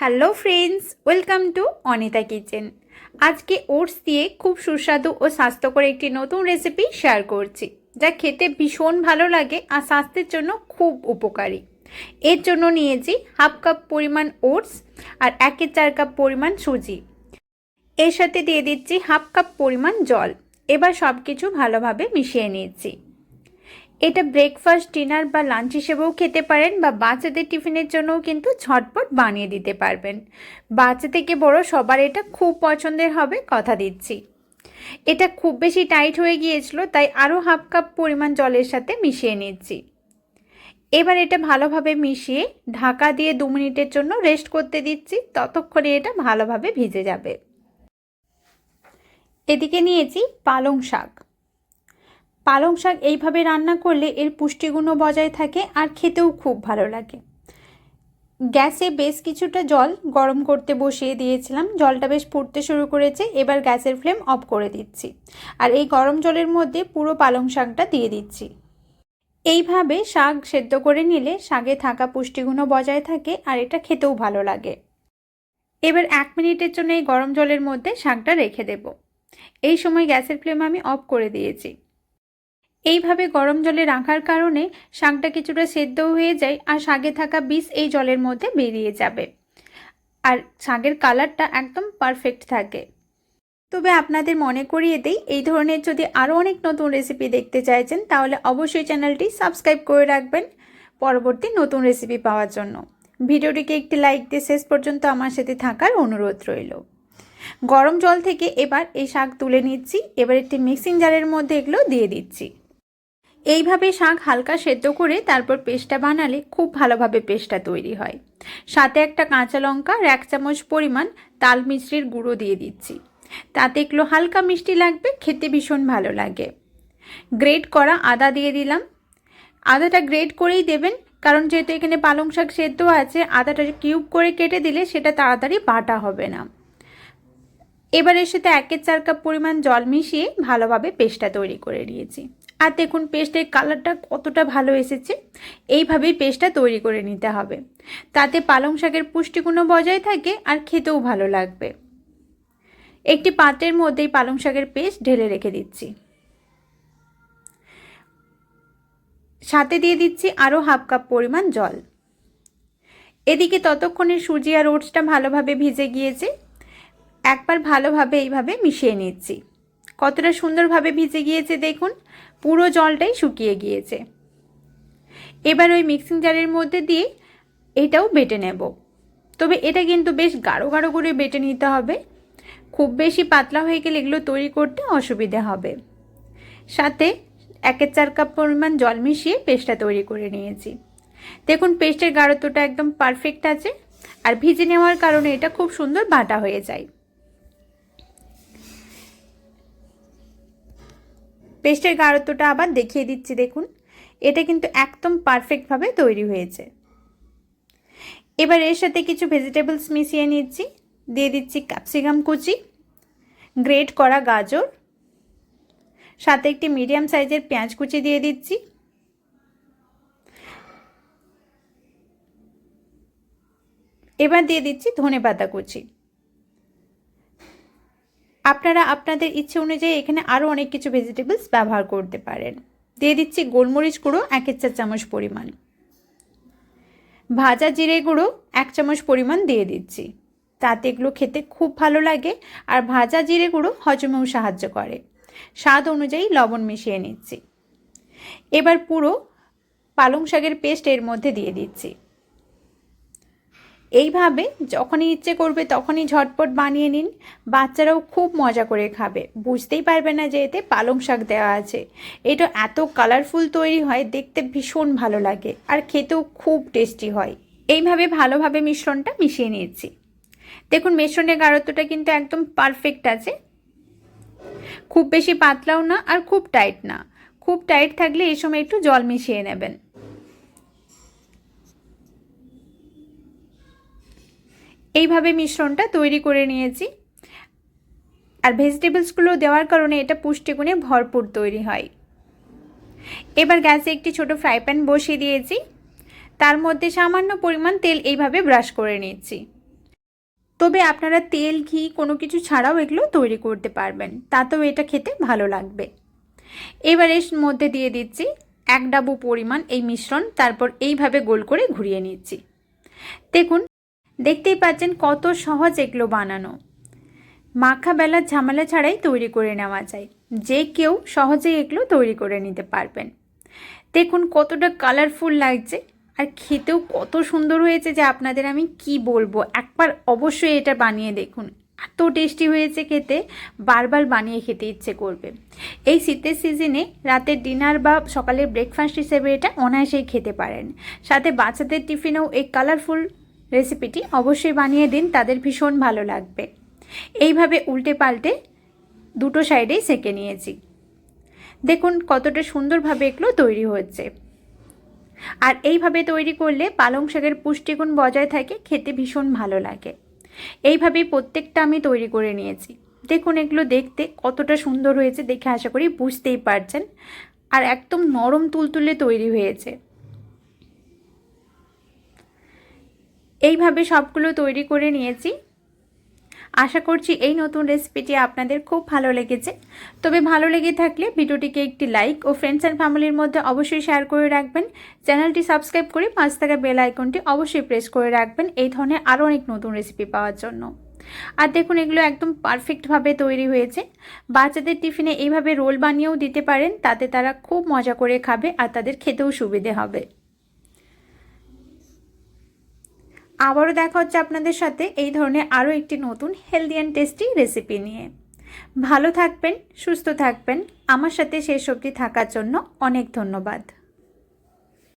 Hello friends, welcome to Anita kitchen. আজকে oats দিয়ে খুব সুস্বাদু ও স্বাস্থ্যকর একটি নতুন রেসিপি শেয়ার করছি, যা খেতে ভীষণ ভালো লাগে আর স্বাস্থ্যের জন্য খুব উপকারী। এর জন্য নিয়েছি হাফ কাপ পরিমাণ ওটস আর একের চার কাপ পরিমাণ সুজি। এর সাথে দিয়ে দিচ্ছি হাফ কাপ পরিমাণ জল। এবার সব কিছু ভালোভাবে মিশিয়ে নিচ্ছি এটা ব্রেকফাস্ট ডিনার বা লাঞ্চ হিসেবেও খেতে পারেন বা বাচ্চাদের টিফিনের জন্যও কিন্তু ঝটপট বানিয়ে দিতে পারবেন। বাচ্চা থেকে বড় সবার এটা খুব পছন্দের হবে, কথা দিচ্ছি। এটা খুব বেশি টাইট হয়ে গিয়েছিল, তাই আরও হাফ কাপ পরিমাণ জলের সাথে মিশিয়ে নিচ্ছি। এবার এটা ভালোভাবে মিশিয়ে ঢাকা দিয়ে দু মিনিটের জন্য রেস্ট করতে দিচ্ছি, ততক্ষণে এটা ভালোভাবে ভিজে যাবে। এদিকে নিয়েছি পালং শাক। পালং শাক এইভাবে রান্না করলে এর পুষ্টিগুণও বজায় থাকে আর খেতেও খুব ভালো লাগে। গ্যাসে বেশ কিছুটা জল গরম করতে বসিয়ে দিয়েছিলাম। জলটা বেশ ফুটতে শুরু করেছে, এবার গ্যাসের ফ্লেম অফ করে দিচ্ছি। আর এই গরম জলের মধ্যে পুরো পালং শাকটা দিয়ে দিচ্ছি। এইভাবে শাক সেদ্ধ করে নিলে শাকে থাকা পুষ্টিগুণও বজায় থাকে আর এটা খেতেও ভালো লাগে। এবার এক মিনিটের জন্য এই গরম জলের মধ্যে শাকটা রেখে দেব। এই সময় গ্যাসের ফ্লেম আমি অফ করে দিয়েছি। এইভাবে গরম জলে রাখার কারণে শাকটা কিছুটা সেদ্ধ হয়ে যায় আর শাকে থাকা বিষ এই জলের মধ্যে বেরিয়ে যাবে। আর শাকের কালারটা একদম পারফেক্ট থাকে। তবে আপনাদের মনে করিয়ে দেই, এই ধরনের যদি আরও অনেক নতুন রেসিপি দেখতে চাইছেন, তাহলে অবশ্যই চ্যানেলটি সাবস্ক্রাইব করে রাখবেন পরবর্তী নতুন রেসিপি পাওয়ার জন্য। ভিডিওটিকে একটি লাইক দিয়ে শেষ পর্যন্ত আমার সাথে থাকার অনুরোধ রইল। গরম জল থেকে এবার এই শাক তুলে নিচ্ছি, এবার একটি মিক্সিং জারের মধ্যে এগুলো দিয়ে দিচ্ছি। এইভাবে শাক হালকা সেদ্ধ করে তারপর পেস্টটা বানালে খুব ভালোভাবে পেস্টটা তৈরি হয়। সাথে একটা কাঁচা লঙ্কা আর এক চামচ পরিমাণ তাল মিশ্রির গুঁড়ো দিয়ে দিচ্ছি। তাতে এগুলো হালকা মিষ্টি লাগবে, খেতে ভীষণ ভালো লাগে। গ্রেট করা আদা দিয়ে দিলাম। আদাটা গ্রেট করেই দেবেন, কারণ যেহেতু এখানে পালং শাক সেদ্ধ আছে, আদাটা কিউব করে কেটে দিলে সেটা তাড়াতাড়ি বাটা হবে না। এবার এর সাথে একের চার কাপ পরিমাণ জল মিশিয়ে ভালোভাবে পেস্টটা তৈরি করে নিয়েছি। আর দেখুন, পেস্টের কালারটা কতটা ভালো এসেছে। এইভাবেই পেস্টটা তৈরি করে নিতে হবে। তাতে পালং শাকের পুষ্টিগুণও বজায় থাকে আর খেতেও ভালো লাগবে। একটি পাত্রের মধ্যেই পালং শাকের পেস্ট ঢেলে রেখে দিচ্ছি। সাথে দিয়ে দিচ্ছি আরও হাফ কাপ পরিমাণ জল। এদিকে ততক্ষণে সুজি আর ওটসটা ভালোভাবে ভিজে গিয়েছে। একবার ভালোভাবে এইভাবে মিশিয়ে নিচ্ছি। কতটা সুন্দরভাবে ভিজে গিয়েছে দেখুন, পুরো জলটাই শুকিয়ে গিয়েছে। এবার ওই মিক্সিং জারের মধ্যে দিয়ে এটাও বেটে নেব। তবে এটা কিন্তু বেশ গাঢ় গাঢ় করে বেটে নিতে হবে। খুব বেশি পাতলা হয়ে গেলে এগুলো তৈরি করতে অসুবিধে হবে। সাথে একের চার কাপ পরিমাণ জল মিশিয়ে পেস্টটা তৈরি করে নিয়েছি। দেখুন, পেস্টের গাঢ়ত্বটা একদম পারফেক্ট আছে। আর ভিজে নেওয়ার কারণে এটা খুব সুন্দর বাটা হয়ে যায়। পেস্টের গাঢ়ত্বটা আবার দেখিয়ে দিচ্ছি, দেখুন। এটা কিন্তু একদম পারফেক্টভাবে তৈরি হয়েছে। এবার এর সাথে কিছু ভেজিটেবলস মিশিয়ে নিচ্ছি। দিয়ে দিচ্ছি ক্যাপসিকাম কুচি গ্রেট করা গাজর, সাথে একটি মিডিয়াম সাইজের পেঁয়াজ কুচি দিয়ে দিচ্ছি। এবার দিয়ে দিচ্ছি ধনে পাতা কুচি। আপনারা আপনাদের ইচ্ছে অনুযায়ী এখানে আরও অনেক কিছু ভেজিটেবলস ব্যবহার করতে পারেন। দিয়ে দিচ্ছি গোলমরিচ গুঁড়ো, এক চার চামচ পরিমাণ। ভাজা জিরে গুঁড়ো, এক চামচ পরিমাণ দিয়ে দিচ্ছি। তাতে এগুলো খেতে খুব ভালো লাগে আর ভাজা জিরে গুঁড়ো হজমেও সাহায্য করে। স্বাদ অনুযায়ী লবণ মিশিয়ে নিচ্ছি। এবার পুরো পালং শাকের পেস্ট এর মধ্যে দিয়ে দিচ্ছি। এইভাবে যখনই ইচ্ছে করবে তখনই ঝটপট বানিয়ে নিন। বাচ্চারাও খুব মজা করে খাবে। বুঝতেই পারবে না যে এতে পালং শাক দেওয়া আছে। এটা এত কালারফুল তৈরি হয়, দেখতে ভীষণ ভালো লাগে আর খেতেও খুব টেস্টি হয়। এইভাবে ভালোভাবে মিশ্রণটা মিশিয়ে নিয়েছি। দেখুন, মিশ্রণের গাঢ়ত্বটা কিন্তু একদম পারফেক্ট আছে। খুব বেশি পাতলাও না আর খুব টাইট না। খুব টাইট থাকলে এই সময় একটু জল মিশিয়ে নেবেন। এইভাবে মিশ্রণটা তৈরি করে নিয়েছি। আর ভেজিটেবলসগুলো দেওয়ার কারণে এটা পুষ্টিগুণে ভরপুর তৈরি হয়। এবার গ্যাসে একটি ছোট ফ্রাই প্যান বসিয়ে দিয়েছি। তার মধ্যে সামান্য পরিমাণ তেল এইভাবে ব্রাশ করে নিচ্ছি তবে আপনারা তেল, ঘি, কোনো কিছু ছাড়াও এগুলো তৈরি করতে পারবেন। তাতেও এটা খেতে ভালো লাগবে। এবার এর মধ্যে দিয়ে দিচ্ছি এক ডাবু পরিমাণ এই মিশ্রণ। তারপর এইভাবে গোল করে ঘুরিয়ে নিচ্ছি। দেখুন দেখতেই পাচ্ছেন কত সহজ এগুলো বানানো। মাখা বেলার ঝামেলা ছাড়াই তৈরি করে নেওয়া যায়। যে কেউ সহজেই এগুলো তৈরি করে নিতে পারবেন। দেখুন কতটা কালারফুল লাগছে আর খেতেও কত সুন্দর হয়েছে যে আপনাদের আমি কি বলব। একবার অবশ্যই এটা বানিয়ে দেখুন। এত টেস্টি হয়েছে খেতে, বারবার বানিয়ে খেতে ইচ্ছে করবে। এই শীতের সিজনে রাতের ডিনার বা সকালের ব্রেকফাস্ট হিসেবে এটা অনায়াসেই খেতে পারেন। সাথে বাচ্চাদের টিফিনেও এই কালারফুল রেসিপিটি অবশ্যই বানিয়ে দিন, তাদের ভীষণ ভালো লাগবে। এইভাবে উল্টে পাল্টে দুটো সাইডেই সেঁকে নিয়েছি। দেখুন কতটা সুন্দরভাবে এগুলো তৈরি হচ্ছে আর এইভাবে তৈরি করলে পালং শাকের পুষ্টিগুণ বজায় থাকে, খেতে ভীষণ ভালো লাগে। এইভাবেই প্রত্যেকটা আমি তৈরি করে নিয়েছি। দেখুন এগুলো দেখতে কতটা সুন্দর হয়েছে দেখে আশা করি বুঝতেই পারছেন। আর একদম নরম তুলতুলে তৈরি হয়েছে। এইভাবে সবগুলো তৈরি করে নিয়েছি। আশা করছি এই নতুন রেসিপিটি আপনাদের খুব ভালো লেগেছে। তবে ভালো লেগে থাকলে ভিডিওটিকে একটি লাইক ও ফ্রেন্ডস অ্যান্ড ফ্যামিলির মধ্যে অবশ্যই শেয়ার করে রাখবেন। চ্যানেলটি সাবস্ক্রাইব করে পাঁচ থাকা বেল আইকনটি অবশ্যই প্রেস করে রাখবেন এই ধরনের আরও অনেক নতুন রেসিপি পাওয়ার জন্য। আর দেখুন, এগুলো একদম পারফেক্টভাবে তৈরি হয়েছে। বাচ্চাদের টিফিনে এইভাবে রোল বানিয়েও দিতে পারেন, তাতে তারা খুব মজা করে খাবে আর তাদের খেতেও সুবিধে হবে। আবারও দেখা হচ্ছে আপনাদের সাথে এই ধরনের আরও একটি নতুন হেলদি অ্যান্ড টেস্টি রেসিপি নিয়ে। ভালো থাকবেন, সুস্থ থাকবেন। আমার সাথে শেষ অবধি থাকার জন্য অনেক ধন্যবাদ।